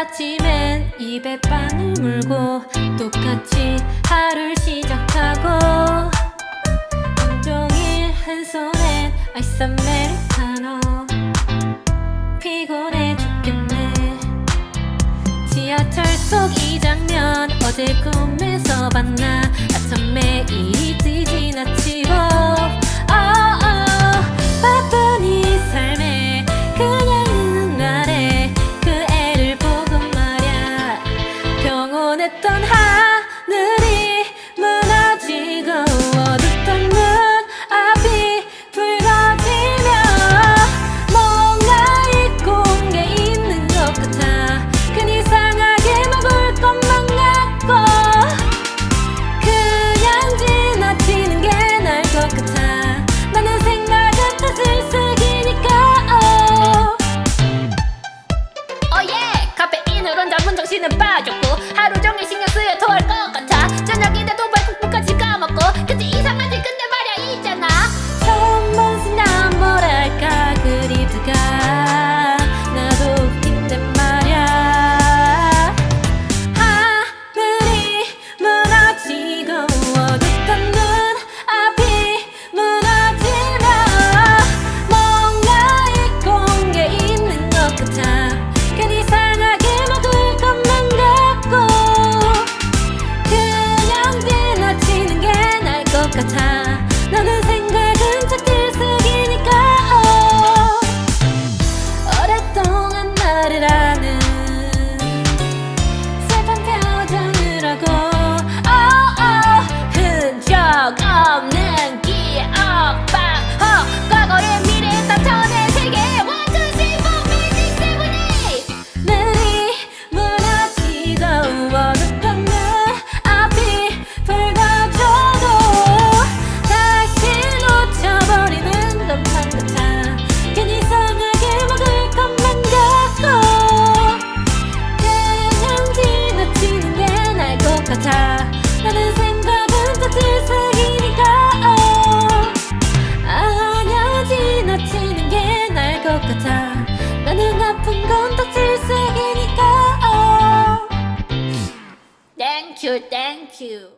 아침엔 입에 빵을 물고 똑같이 하루를 시작하고 온종일 한 손에 아이스 아메리카노. 피곤해 죽겠네. 지하철 속 이 장면 어제 꿈 high. Time. thank you.